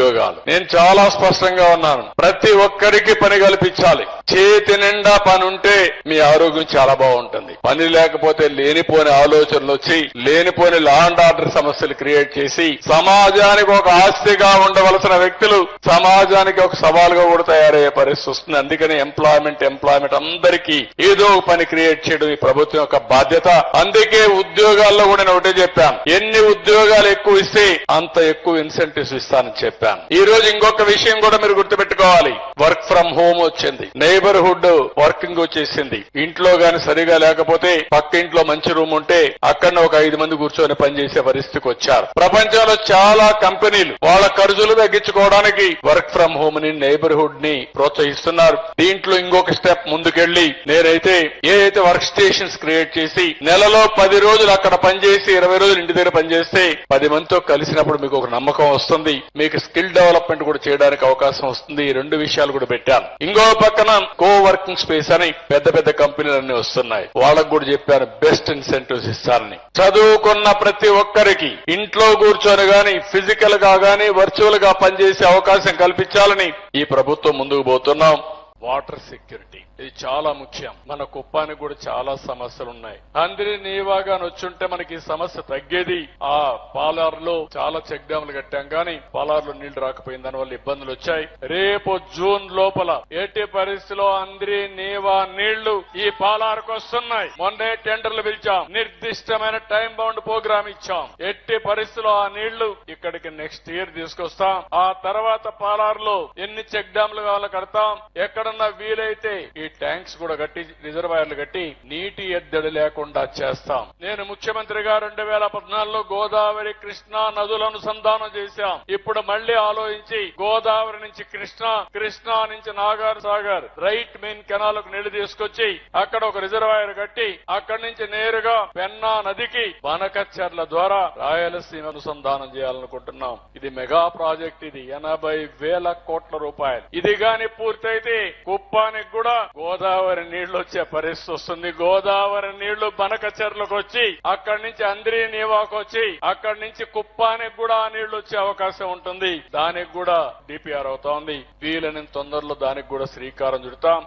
ఉద్యోగాలు నేను చాలా స్పష్టంగా ఉన్నాను. ప్రతి ఒక్కరికి పని కల్పించాలి. చేతి నిండా పని ఉంటే మీ ఆరోగ్యం చాలా బాగుంటుంది. పని లేకపోతే లేనిపోని ఆలోచనలు వచ్చి లేనిపోని లా అండ్ ఆర్డర్ సమస్యలు క్రియేట్ చేసి సమాజానికి ఒక ఆస్తిగా ఉండవలసిన వ్యక్తులు సమాజానికి ఒక సవాలుగా కూడా తయారయ్యే పరిస్థితి వస్తుంది. అందుకని ఎంప్లాయ్మెంట్ ఎంప్లాయ్మెంట్ అందరికీ ఏదో ఒక పని క్రియేట్ చేయడం ఈ ప్రభుత్వం యొక్క బాధ్యత. అందుకే ఉద్యోగాల్లో కూడా నేను ఒకటే చెప్పాను. ఎన్ని ఉద్యోగాలు ఎక్కువ ఇస్తే అంత ఎక్కువ ఇన్సెంటివ్స్ ఇస్తానని చెప్పాను. ఈ రోజు ఇంకొక విషయం కూడా మీరు గుర్తుపెట్టుకోవాలి. వర్క్ ఫ్రం హోమ్ వచ్చింది. నైబర్హుడ్ వర్కింగ్ వచ్చేసింది. ఇంట్లో గాని సరిగా లేకపోతే పక్క ఇంట్లో మంచి రూమ్ ఉంటే అక్కడ ఒక ఐదు మంది కూర్చొని పనిచేసే పరిస్థితికి వచ్చారు. ప్రపంచంలో చాలా కంపెనీలు వాళ్ళ ఖర్చులు తగ్గించుకోవడానికి వర్క్ ఫ్రం హోమ్ని నైబర్హుడ్ని ప్రోత్సహిస్తున్నారు. దీంట్లో ఇంకొక స్టెప్ ముందుకెళ్ళి నేనైతే ఏదైతే వర్క్ స్టేషన్స్ క్రియేట్ చేసి నెలలో పది రోజులు అక్కడ పనిచేసి ఇరవై రోజులు ఇంటి దగ్గర పనిచేస్తే పది మందితో కలిసినప్పుడు మీకు ఒక నమ్మకం వస్తుంది. మీకు స్కిల్ డెవలప్మెంట్ కూడా చేయడానికి అవకాశం వస్తుంది. ఈ రెండు విషయాలు కూడా పెట్టాను. ఇంకో పక్కన కో వర్కింగ్ స్పేస్ అని పెద్ద పెద్ద కంపెనీలన్నీ వస్తున్నాయి. వాళ్ళకు కూడా చెప్పాను బెస్ట్ ఇన్సెంటివ్స్ ఇస్తారని చదువుకున్న ప్రతి ఒక్కరికి ఇంట్లో కూర్చొని గాని ఫిజికల్గా గాని వర్చువల్గా పనిచేసే అవకాశం కల్పించాలని ఈ ప్రభుత్వం ముందుకు పోతున్నాం. Water security. ఇది చాలా ముఖ్యం. మన కుప్పానికి కూడా చాలా సమస్యలు ఉన్నాయి అందరి నీవాగా వచ్చుంటే మనకి ఈ సమస్య తగ్గేది. ఆ పాలార్లో చాలా చెక్ డ్యాములు కట్టాం కానీ పాలార్లో నీళ్ళు రాకపోయిన దాని వల్ల ఇబ్బందులు వచ్చాయి. రేపు జూన్ లోపల ఎట్టి పరిస్థితిలో అందరి నీవా నీళ్ళు ఈ పాలార్కు వస్తున్నాయి? మొన్నే టెండర్లు పిలిచాం. నిర్దిష్టమైన టైం బౌండ్ ప్రోగ్రామ్ ఇచ్చాం. ఎట్టి పరిస్థితిలో ఆ నీళ్ళు ఇక్కడికి నెక్స్ట్ ఇయర్ తీసుకొస్తాం. ఆ తర్వాత పాలార్లో ఎన్ని చెక్ డ్యాములు కావాలో కడతాం. ఎక్కడ ఎక్కడన్నా వీలైతే ఈ ట్యాంక్స్ కూడా కట్టి రిజర్వాయర్లు కట్టి నీటి ఎద్దడి లేకుండా చేస్తాం. నేను ముఖ్యమంత్రిగా రెండు వేల పద్నాలుగులో గోదావరి కృష్ణా నదుల అనుసంధానం చేశాం. ఇప్పుడు మళ్ళీ ఆలోచించి గోదావరి నుంచి కృష్ణా కృష్ణా నుంచి నాగార్ సాగర్ రైట్ మెయిన్ కెనాల్కు నీళ్ళు తీసుకొచ్చి అక్కడ ఒక రిజర్వాయర్ కట్టి అక్కడి నుంచి నేరుగా పెన్నా నదికి వనకచ్చర్ల ద్వారా రాయలసీమ అనుసంధానం చేయాలనుకుంటున్నాం. ఇది మెగా ప్రాజెక్ట్ ఇది. ఎనభై వేల కోట్ల రూపాయలు. ఇది గాని పూర్తయితే కుప్పానికి కూడా గోదావరి నీళ్ళు వచ్చే పరిస్థితి వస్తుంది. గోదావరి నీళ్ళు బనకచెర్లకు వచ్చి అక్కడి నుంచి అంద్రి నీవాకు వచ్చి అక్కడి నుంచి కుప్పానికి కూడా ఆ నీళ్ళు వచ్చే అవకాశం ఉంటుంది. దానికి కూడా డిపిఆర్ అవుతోంది వీలని తొందరలో దానికి కూడా శ్రీకారం చుడతాం.